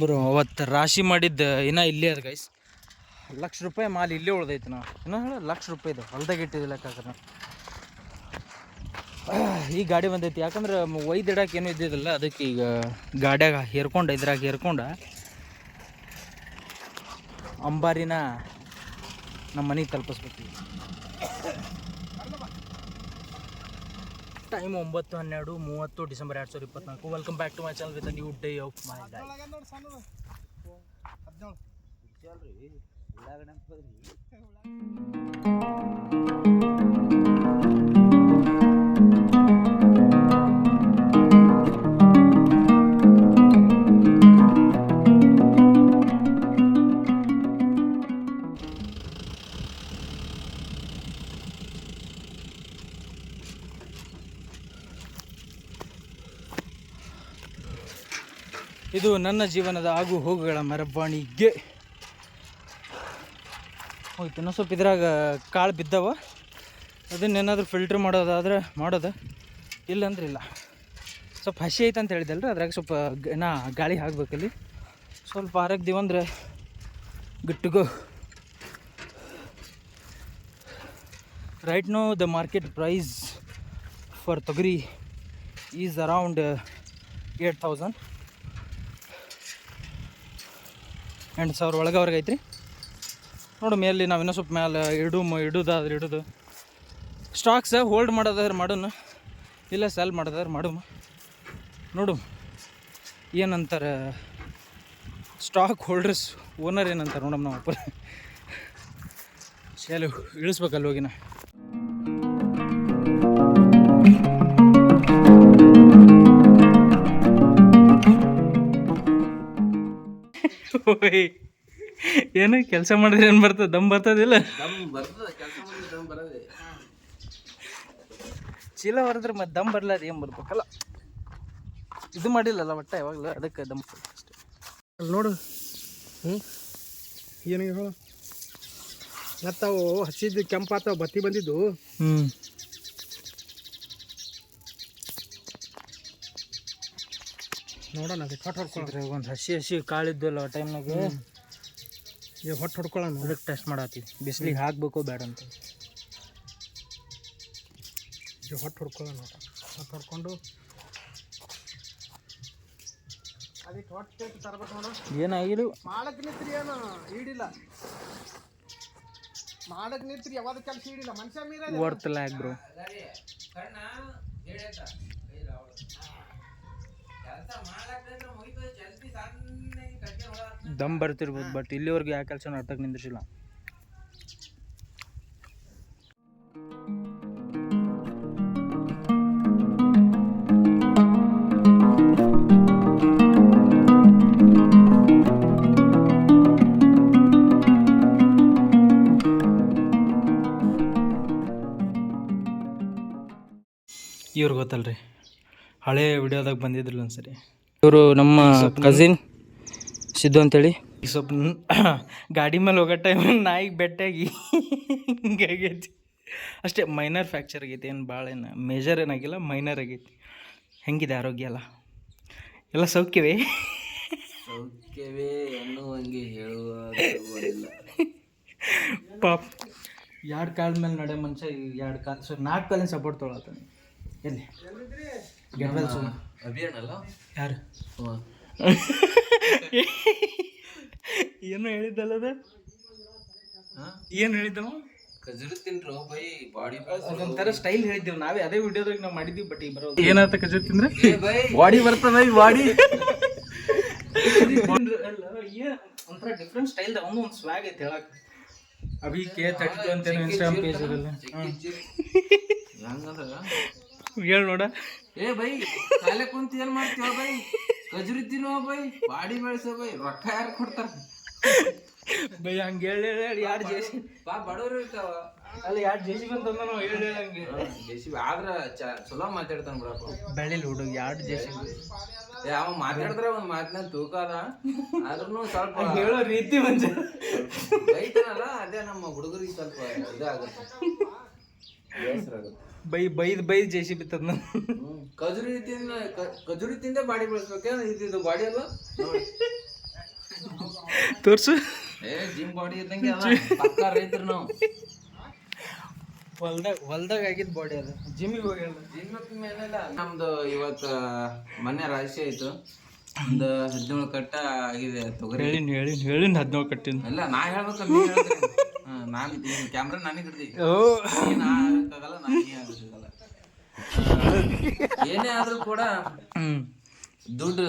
ಬರೋ, ಅವತ್ತು ರಾಶಿ ಮಾಡಿದ್ದು ಇನ್ನ ಇಲ್ಲೇ ಅದ ಗೈಸ್ ಲಕ್ಷ ರೂಪಾಯಿ ಮಾಲ್ ಇಲ್ಲೇ ಉಳ್ದೈತೆ ನಾವು ಇನ್ನೂ ಹೇಳ, ಲಕ್ಷ ರೂಪಾಯಿ ಇದು. ಹೊಲ್ದಾಗ ಇಟ್ಟಿದ್ದಿಲ್ಲ ಯಾಕಂದ್ರೆ ಈ ಗಾಡಿ ಬಂದೈತಿ. ಯಾಕಂದ್ರೆ ಒಯ್ದಿಡಕ್ಕೆ ಏನೂ ಇದ್ದಿದ್ದಿಲ್ಲ. ಅದಕ್ಕೆ ಈಗ ಗಾಡ್ಯಾಗ ಹೇರ್ಕೊಂಡು, ಇದ್ರಾಗ ಹೇರ್ಕೊಂಡು. ಅಂಬಾರಿನ ನಮ್ಮ ಮನೆಗೆ ತಲುಪಿಸ್ಬೇಕು ಟೈಮ್ ಒಂಬತ್ತು ಹನ್ನೆರಡು ಮೂವತ್ತು ಡಿಸೆಂಬರ್ ಎರಡು ಸಾವಿರದ ಇಪ್ಪತ್ನಾಲ್ಕು. Welcome back to my channel with new day of my life ಇದು ನನ್ನ ಜೀವನದ ಆಗು ಹೋಗುಗಳ ಮೆರವಣಿಗೆ ಹೋಯ್ತು ಇನ್ನೊಂದು ಸ್ವಲ್ಪ ಇದ್ರಾಗ ಕಾಳು ಬಿದ್ದವ. ಅದನ್ನೇನಾದರೂ ಫಿಲ್ಟ್ರ್ ಮಾಡೋದಾದ್ರೆ ಮಾಡೋದು. ಇಲ್ಲಂದ್ರೆ ಇಲ್ಲ. ಸ್ವಲ್ಪ ಹಸಿ ಐತೆ ಅಂತ ಹೇಳಿದಲ್ರಿ, ಅದ್ರಾಗ ಸ್ವಲ್ಪ ನಾ ಗಾಳಿ ಹಾಕ್ಬೇಕಲ್ಲಿ. ಸ್ವಲ್ಪ ಆರೋಗ್ಯವಂದ್ರೆ ಗಿಟ್ಟುಗೋ. Right now the market price for togari is around eight thousand ಎಂಟು ಸಾವಿರ ಒಳಗವ್ರಿಗೆ ಐತ್ರಿ. ನೋಡು ಮೇಲೆ ನಾವು ಇನ್ನೂ ಸ್ವಲ್ಪ ಮ್ಯಾಲೆ ಇಡು ಇಡುದಾದ್ರೆ ಇಡುದು. ಸ್ಟಾಕ್ಸ್ ಹೋಲ್ಡ್ ಮಾಡೋದಾದ್ರೆ ಮಾಡೋಣ ಇಲ್ಲ ಸೆಲ್ ಮಾಡೋದಾದ್ರೆ ಮಾಡು ನೋಡು. ಏನಂತಾರೆ? ಸ್ಟಾಕ್ ಹೋಲ್ಡರ್ಸ್ ಓನರ್ ಏನಂತಾರೆ ನೋಡಮ್ಮ ನಾವು ಅಪ್ಪ ಶೇಲು ಇಳಿಸ್ಬೇಕಲ್ಲ ಹೋಗಿನ. ಓಯ್. ಏನು ಕೆಲಸ ಮಾಡಿದ್ರೆ ಏನು ಬರ್ತದೆ? ದಮ್ ಬರ್ತದಿಲ್ಲ ಚೀಲ ಹೊರದ್ರೆ ಮತ್ತೆ ದಮ್ ಬರ್ಲಾರ ಏನು ಬರ್ಬೇಕಲ್ಲ? ಇದು ಮಾಡಿಲ್ಲಲ್ಲ ಒಟ್ಟ ಯಾವಾಗಲೂ? ಅದಕ್ಕೆ ದಮ್ ಅಷ್ಟೇ. ಅಲ್ಲಿ ನೋಡು. ಹ್ಞೂ ಏನಿಗೆ ಹೇಳು? ಮತ್ತವು ಹಸಿದ್ದು ಕೆಂಪಾತಾವ ಬತ್ತಿ ಬಂದಿದ್ದು. ಹ್ಞೂ ನೋಡೋಣ ಅದಕ್ಕೆ ಹೊಟ್ಟು ಹೊಡ್ಕೊಳ್ರಿ ಒಂದು ಹಸಿ ಹಸಿ ಕಾಳಿದ್ದಲ್ಲ ಟೈಮ್ನಾಗ ಈಗ ಹೊಟ್ಟು ಹೊಡ್ಕೊಳ್ಳೋಣ. ಅದಕ್ಕೆ ಟೆಸ್ಟ್ ಮಾಡತ್ತೀವಿ ಬಿಸಿಲಿಗೆ ಹಾಕ್ಬೇಕು ಬೇಡ ಅಂತ. ಈಗ ಹೊಟ್ಟು ಹೊಡ್ಕೊಳ್ಳೋಣ ಹೊಟ್ಟು ಹೊಡ್ಕೊಂಡು. ಅದಕ್ಕೆ ಹೊಟ್ಟೆ ತರಬೇಕು ನೋಡು. ಏನಾಗಿರು ಮಾಡಕ್ ನಿಂತ್ರಿ ಏನು? ಈಡಿಲ್ಲ. ಮಾಡಕ್ ನಿಂತ್ರಿ ಯಾವಾಗ ಕೆಲಸ ಈಡಿಲ್ಲ. ಮನುಷ್ಯ ಮೀರ ವರ್ತ್ ಯಾಕೆ ಬ್ರೋ ದಮ್ ಬರ್ತಿರ್ಬೋದು ಬಟ್ ಇಲ್ಲಿವರೆಗೂ ಯಾವ ಕೆಲಸ ಅರ್ಥಕ್ಕೆ ನಿಂದಿರ್ಸಿಲ್ಲ. ಇವ್ರಿಗೆ ಗೊತ್ತಲ್ರಿ. ಹಳೆ ವಿಡಿಯೋದಾಗ ಬಂದಿದ್ರಲ್ಲ ಒಂದ್ಸರಿ. ಇವರು ನಮ್ಮ ಕಸಿನ್ ಸಿದ್ದು ಅಂತೇಳಿ. ಈಗ ಸ್ವಲ್ಪ ಗಾಡಿ ಮೇಲೆ ಹೋಗೋ ಟೈಮ್ ನಾಯಿಗೆ ಬೆಟ್ಟಾಗಿ ಹಿಂಗಾಗೈತಿ ಅಷ್ಟೇ ಮೈನರ್ ಫ್ಯಾಕ್ಚರ್ ಆಗೈತಿ ಏನು ಭಾಳ ಏನು ಮೇಜರ್ ಏನಾಗಿಲ್ಲ ಮೈನರ್ ಆಗೈತಿ. ಹೆಂಗಿದೆ ಆರೋಗ್ಯ ಎಲ್ಲ? ಎಲ್ಲ ಸೌಖ್ಯವೇ? ಸೌಖ್ಯವೇ ಹೇಳುವ ಪಾಪ್ ಎರಡು ಕಾಲ ಮೇಲೆ ನಡೆ ಮನುಷ್ಯ ಎರಡು ಕಾಲು ಸೊ ನಾಲ್ಕು ಕಾಲಿನ ಸಪೋರ್ಟ್ ತೊಗೊಳತ್ತಾನೆ ಎಲ್ಲಿ? ಯಾರು? ಏನು ಹೇಳಿದ್ದಲ್ಲ ಅದು? ಏನು ಹೇಳಿದ್ದವ? ಖಜೂರು ತಿನ್ರು ಬೈ ಬಾಡಿ ಅದೊಂಥರ ಸ್ಟೈಲ್ ಹೇಳಿದ್ದೀವಿ. ನಾವೇ ಅದೇ ವಿಡಿಯೋದಾಗ ನಾವು ಮಾಡಿದ್ದೀವಿ ಬಟ್ ಈಗ ಬರೋದು ಏನಾಯ್ತು ಕಜ ತಿಂದ್ರೆ? ಬಾಡಿ ಬರ್ತದ ಈ ಬಾಡಿ? ಒಂಥರ ಡಿಫ್ರೆಂಟ್ ಸ್ಟೈಲ್ ಒಂದು ಒಂದು ಸ್ವಾಗ್ ಐತೆ ಹೇಳಕ್. ಅಭಿ ಕೆ ತರ್ಟಿ ಅಂತ ಇನ್ಸ್ಟಾಗ್ರಾಮ್ ಪೇಜ್ ಅದಲ್ಲ ಹಂಗಂದ್ರ ಹೇಳಿ ನೋಡ. ಏ ಬೈ ಕಾಲೇ ಕುಂತ ಏನ್ ಮಾಡ್ತೀವ ಬೈ? ಕಜರಿ ತಿನ್ನೋ ಬೈ ಬಾಡಿ ಬೆಳೆಸೋ ಬೈ ರೊಕ್ಕ ಯಾರು ಕೊಡ್ತಾರ? ಬೈ ಹಂಗ ಹೇಳಿ ಯಾರು ಜೇಸಿ ಬಾ ಬಡವ್ರು ಇರ್ತಾವ. ಅಲ್ಲ ಯಾರು ಜೇಸಿ ಬಂತ ನಾವು ಹೇಳಿ ಹಂಗೆ. ಜೆಸಿಬಿ ಆದ್ರ ಚ- ಚಲೋ ಮಾತಾಡ್ತಾನ ಬಿಡಪ್ಪ. ಬೆಳಿಲಿ ಹುಡುಗ ಯಾರು ಜೇಸಿ ಏ ಅವ ಮಾತಾಡಿದ್ರ ಒಂದ್ ಮಾತಿನ ತೂಕ ಅದ. ಆದ್ರೂ ಸ್ವಲ್ಪ ಹೇಳೋ ರೀತಿ ಮಂಜ ಅದೇ ನಮ್ಮ ಹುಡುಗರಿಗೆ ಸ್ವಲ್ಪ ಇದಾಗುತ್ತೆ. ಆಗುತ್ತೆ ಬೈ ಬೈದ್ ಬೈದ್ ಜೇಸಿ ಬಿತ್ತದ ನಾನು. ಹ್ಮ್. ಖಜೂರಿ ತಿಂದ ಕಜುರಿ ತಿಂದೆ ಬಾಡಿ ಬೆಳೆಸ್ಬೇಕೆ. ಇದು ಬಾಡಿ ಅಲ್ಲ ನೋಡಿ. ತೋರ್ಸು. ಏ ಜಿಮ್ ಬಾಡಿ ಇದ್ದಂಗೆ ಅಲ್ಲ ಪಕ್ಕ ರೈತರು ನಾವು. ಹೊಲ್ದಾಗ ಹೊಲ್ದಾಗ ಆಗಿದ್ ಬಾಡಿ ಅದು. ಜಿಮ್ಮಿಗೆ ಹೋಗಿಲ್ಲ ಜಿಮ್ ಮೇಲೆ ನಮ್ದು ಇವತ್ತು ಮೊನ್ನೆ ರಾಶಿ ಆಯ್ತು ಒಂದು ಹದಿನೇಳು ಕಟ್ಟ ಆಗಿದೆ ತೊಗರಿ. ಹೇಳಿನ್ ಹೇಳಿನ್ ಹೇಳಿನ್ ಹದಿನೇಳು ಕಟ್ಟಿನ ಅಲ್ಲ ನಾ ಹೇಳ್ಬೇಕ ನೀ ನಾನು ಕ್ಯಾಮ್ರಾ ನನಗೆ ಹಿಡ್ದಿ. ಓ. ನಾ ಆಗಕ್ಕಾಗಲ್ಲ ನಾ ನೀ ಆಗಕ್ಕಾಗಲ್ಲ ಏನೇ ಆದ್ರೂ ಕೂಡ ದುಡ್ಡು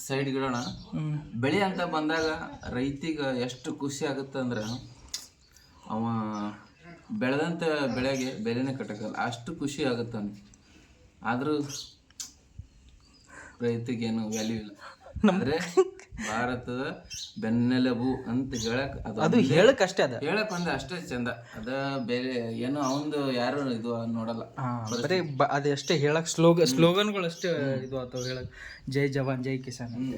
ಸೈಡ್ ಗಿಡೋಣ ಬೆಳೆ ಅಂತ ಬಂದಾಗ ರೈತಿಗ ಎಷ್ಟು ಖುಷಿ ಆಗುತ್ತೆ ಅಂದ್ರೆ ಅವ ಬೆಳೆದಂಥ ಬೆಳೆಗೆ ಬೆಲೆನೇ ಕಟ್ಟಕ್ಕಲ್ಲ ಅಷ್ಟು ಖುಷಿ ಆಗುತ್ತೆ ಆದರೂ ರೈತಿಗೇನು ವ್ಯಾಲ್ಯೂ ಇಲ್ಲ. ಅಂದ್ರೆ ಭಾರತದ ಬೆನ್ನೆಲುಬು ಅಂತ ಹೇಳಕ್ ಅದು ಅದು ಹೇಳಕ್ ಅಷ್ಟೇ ಅದ. ಹೇಳಕ್ ಅಂದ್ರೆ ಅಷ್ಟೇ ಚಂದ. ಅದ ಬೇರೆ ಏನು ಅವಂದು ಯಾರು ಇದು ನೋಡಲ್ಲ. ಹಾ ಬರೀ ಬ- ಅದು ಅಷ್ಟೇ ಹೇಳಕ್ ಸ್ಲೋಗ ಸ್ಲೋಗನ್ಗಳು ಅಷ್ಟೇ ಇದು ಅಥವಾ ಹೇಳಕ್. ಜೈ ಜವಾನ್ ಜೈ ಕಿಸಾನ್ ಅಂತ.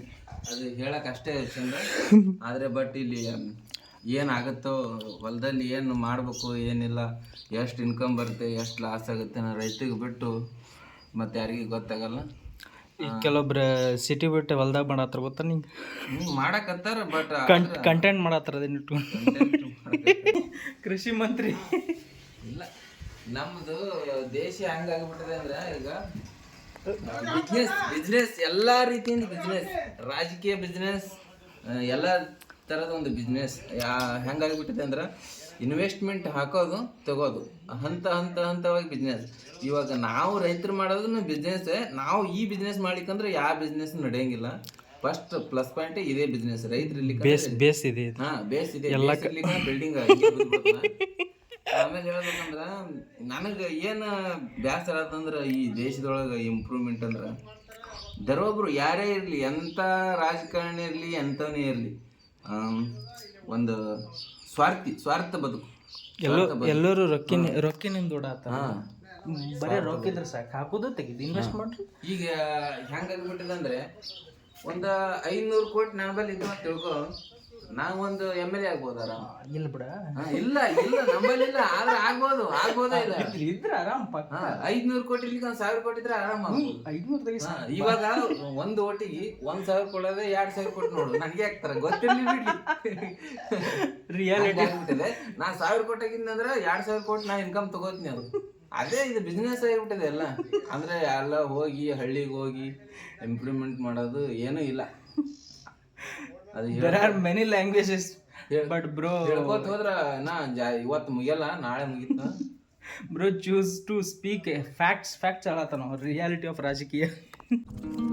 ಅದು ಹೇಳಕ್ ಅಷ್ಟೇ ಚಂದ. ಆದ್ರೆ ಬಟ್ ಇಲ್ಲಿ ಏನಾಗುತ್ತೋ ಹೊಲದಲ್ಲಿ ಏನು ಮಾಡ್ಬೇಕು ಏನಿಲ್ಲ ಎಷ್ಟು ಇನ್ಕಮ್ ಬರುತ್ತೆ ಎಷ್ಟು ಲಾಸ್ ಆಗುತ್ತೆ ಅನ್ನೋ ರೈತಿಗೆ ಬಿಟ್ಟು ಮತ್ತೆ ಯಾರಿಗೂ ಗೊತ್ತಾಗಲ್ಲ. ಈಗ ಕೆಲವೊಬ್ರ ಸಿಟಿ ಬಿಟ್ಟು ಹೊಲ್ದಾಗ ಮಾಡತ್ತಾರ ಗೊತ್ತಾ ನಿಂಗೆ? ಹ್ಮ್ ಮಾಡಕತ್ತಾರ ಬಟ್ ಕಂಟೆಂಟ್ ಮಾಡತ್ತಾರ ಅದನ್ನ ಇಟ್ಕೊಂಡು? ಕೃಷಿ ಮಂತ್ರಿ. ಇಲ್ಲ ನಮ್ದು ದೇಶ ಹೆಂಗಾಗ್ಬಿಟ್ಟಿದೆ ಅಂದ್ರೆ ಈಗ ಬಿಸ್ನೆಸ್ ಬಿಸ್ನೆಸ್ ಎಲ್ಲಾ ರೀತಿಯಿಂದ ಬಿಸ್ನೆಸ್ ರಾಜಕೀಯ ಬಿಸ್ನೆಸ್ ಎಲ್ಲ ತರದ ಒಂದು ಬಿಸ್ನೆಸ್ ಯಾ ಹೆಂಗಾಗ್ಬಿಟ್ಟಿದೆ ಅಂದ್ರೆ ಇನ್ವೆಸ್ಟ್ಮೆಂಟ್ ಹಾಕೋದು ತಗೋದು. ಹಂತ ಹಂತ ಹಂತವಾಗಿ ಬಿಸ್ನೆಸ್ ಇವಾಗ ನಾವು ರೈತರು ಮಾಡೋದನ್ನು ಬಿಸ್ನೆಸ್ ನಾವು ಈ ಬಿಸ್ನೆಸ್ ಮಾಡ್ಲಿಕ್ಕಂದ್ರೆ ಯಾವ ಬಿಸ್ನೆಸ್ ನಡೆಯಂಗಿಲ್ಲ. ಫಸ್ಟ್ ಪ್ಲಸ್ ಪಾಯಿಂಟ್ ಇದೇ ಬಿಸ್ನೆಸ್ ರೈತರು ಇಲ್ಲಿ ಬೇಸ್ ಬೇಸ್ ಇದೆ. ಹಾ ಬೇಸ್ ಇದೆ. ಬಿಲ್ಡಿಂಗ್ ಆಮೇಲೆ ಹೇಳ್ಬೇಕಂದ್ರ ನನಗೆ ಏನ ಬ್ಯಾಸರ ಆತಂದ್ರ ಈ ದೇಶದೊಳಗೆ ಇಂಪ್ರೂವ್ಮೆಂಟ್ ಅಂದ್ರ ದರೊಬ್ರು ಯಾರೇ ಇರಲಿ ಎಂಥ ರಾಜಕಾರಣಿ ಇರಲಿ ಎಂಥವನೇ ಇರ್ಲಿ ಒಂದು ಸ್ವಾರ್ಥಿ ಸ್ವಾರ್ಥ ಬದುಕು. ಎಲ್ಲೋ ಎಲ್ಲರೂ ರೊಕ್ಕಿನ ರೊಕ್ಕಿನಿಂದ ಓಡಾತ ಬರೀ ರೊಕ್ಕ ಇದ್ರೆ ಸಾಕು. ಹಾಕೋದು ತೆಗಿದು. ಇನ್ವೆಸ್ಟ್ ಮಾಡ್ರಿ. ಈಗ ಹೆಂಗಾಗ್ಬಿಟ್ಟಿದೆ ಅಂದ್ರೆ ಒಂದು ಐನೂರು ಕೋಟಿ ನನ್ನ ಬಲ್ಲಿ ಅಂತ ತಿಳ್ಕೊ. ನಾವ್ ಒಂದು ಎಂ ಎಲ್ ಎ ಆಗ್ಬೋದಾರ ಇಲ್ಲ ಬಿಡ. ಇಲ್ಲ ಇಲ್ಲ ನಂಬಲ್ಲಿ ಇಲ್ಲ ಆದ್ರೆ ಆಗ್ಬೋದು ಆಗ್ಬೋದೇ ಇಲ್ಲ. ಇದ್ರ ಆರಾಮ್ ಪಕ್ಕ. ಹಾ, ಐದ್ನೂರು ಕೋಟಿ ಇಲ್ಲಿ ಒಂದ್ ಸಾವಿರ ಕೋಟಿ ಇದ್ರೆ ಆರಾಮ ಆಗ್ಬೋದು. ಐದ್ನೂರು ತೆಗಿ ಹಾ, ಇವಾಗ ಒಂದು ಓಟಿಗೆ ಒಂದ್ ಸಾವಿರ ಕೊಡೋದೇ ಎರಡ್ ಸಾವಿರ ಕೊಟ್ಟು ನೋಡು. ನನಗೆ ಹಾಕ್ತಾರ ಗೊತ್ತಿರ್ಲಿ ಬಿಡ್ಲಿ. ರಿಯಾಲಿಟಿ ಆಗ್ಬಿಟ್ಟಿದೆ ನಾ ಸಾವಿರ ಕೋಟಿಗಿಂದ ಅಂದ್ರೆ ಎರಡ್ ಸಾವಿರ ಕೋಟಿ ನಾ ಇನ್ಕಮ್ ತಗೋತೀನಿ ಅದು. ಅದೇ ಇದು ಬಿಸ್ನೆಸ್ ಆಗಿಬಿಟ್ಟಿದೆ ಎಲ್ಲ. ಅಂದ್ರೆ ಎಲ್ಲ ಹೋಗಿ ಹಳ್ಳಿಗೆ ಹೋಗಿ ಇಂಪ್ರೂವ್ಮೆಂಟ್ ಮಾಡೋದು ಏನೂ ಇಲ್ಲ. ಅದು ಹೇಳ್- are many languages but bro ಹೇಳ್ಕೋತ ಹೋದ್ರ ನಾ ಜಾ ಇವತ್ತು ಮುಗಿಯಲ್ಲ ನಾಳೆ ಮುಗೀತು bro choose to speak facts facts ಹೇಳತ್ತಾನ reality of ರಾಜಕೀಯ.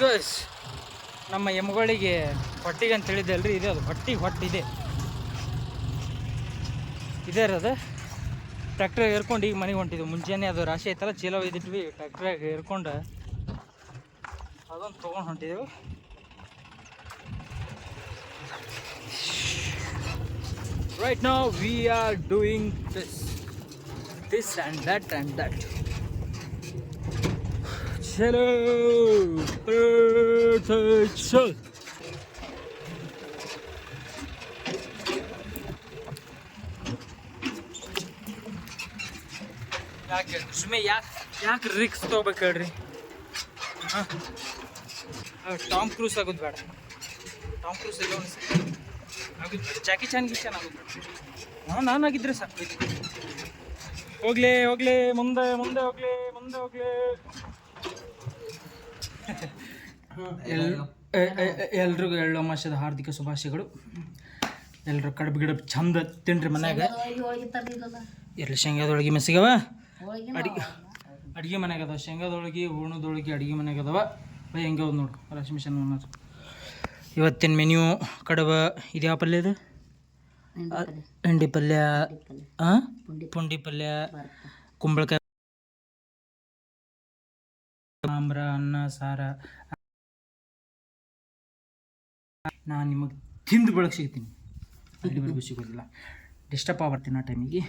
ಗಸ್ ನಮ್ಮ ಎಮ್ಗಳಿಗೆ ಹೊಟ್ಟಿಗೆ ಅಂತ ಹೇಳಿದ್ದೆ ಅಲ್ರಿ, ಇದೆ ಅದು, ಹೊಟ್ಟಿಗೆ ಹೊಟ್ಟಿದೆ. ಇದೇ ಇರೋದು ಟ್ರ್ಯಾಕ್ಟ್ರಾಗ ಏರ್ಕೊಂಡು ಈಗ ಮನೆಗೆ ಹೊಂಟಿದ್ವಿ. ಮುಂಜಾನೆ ಅದು ರಾಶಿ ಐತಲ್ಲ ಚೀಲ ಒಯ್ದಿಟ್ವಿ ಟ್ರ್ಯಾಕ್ಟ್ರಾಗ ಏರ್ಕೊಂಡು ಅದೊಂದು ತೊಗೊಂಡು ಹೊಂಟಿದೆವು. Right now we are doing this this and that and that ಚಲೋ ಚಲ್ ಯಾಕೆ ಸುಮ್ಮನೆ ಯಾಕೆ ಯಾಕೆ ರಿಕ್ಸ್ ತೊಗೋಬೇಕು ಹೇಳ್ರಿ ಹಾಂ ಟಾಮ್ ಕ್ರೂಸ್ ಆಗೋದು ಬೇಡ ಟಾಮ್ ಕ್ರೂಸ್ ಎಲ್ಲ ಒಂದು ಆಗೋದು ಬೇಡ ಜಾಕಿ ಚಾನ್ ಗಿಚಾನ್ ಆಗೋದು ಬೇಡ ಹಾಂ ನಾನು ಆಗಿದ್ರೆ ಸಾಕು ಹೋಗ್ಲಿ ಹೋಗ್ಲಿ ಮುಂದೆ ಮುಂದೆ ಹೋಗ್ಲಿ ಮುಂದೆ ಹೋಗ್ಲಿ ಎಲ್ರಿಗೂ ಎಳ್ಳು ಅಮಾಸದ ಹಾರ್ದಿಕ ಶುಭಾಶಯಗಳು. ಎಲ್ಲರೂ ಕಡುಬು ಗಿಡಬು ಚಂದ ತಿನ್ರಿ ಮನ್ಯಾಗ. ಎಲ್ಲಿ ಶೇಂಗಾದೊಳಗೆ ಮೆಸಿಗವ ಅಡಿಗೆ ಅಡಿಗೆ ಮನ್ಯಾಗ ಅದಾವ. ಶೇಂಗಾದೊಳಗೆ ಹೂರ್ಣದೊಳಗೆ ಅಡಿಗೆ ಮನ್ಯಾಗ ಅದಾವ. ಬೈ ಹೆಂಗೆ ನೋಡು. ಮಿಷನ್ ಅನ್ನೋದು ಇವತ್ತಿನ ಮೆನ್ಯೂ ಕಡಬ ಇದು? ಯಾವ ಪಲ್ಯ. ಇದು ಹಿಂಡಿ ಪಲ್ಯ. ಹಾಂ ಪುಂಡಿ ಪಲ್ಯ. ಕುಂಬಳಕಾಯಿ. ಸಾಂಬ್ರ ಅನ್ನ ಸಾರ. ನಾನು ನಿಮಗೆ ತಿಂದು ಬೆಳಗ್ಗೆ ಸಿಗ್ತೀನಿ. ಅಲ್ಲಿವರೆಗೂ ಸಿಗೋದಿಲ್ಲ. ಡಿಸ್ಟರ್ಬ್ ಆಗ್ಬರ್ತೀನಿ ಆ ಟೈಮಿಗೆ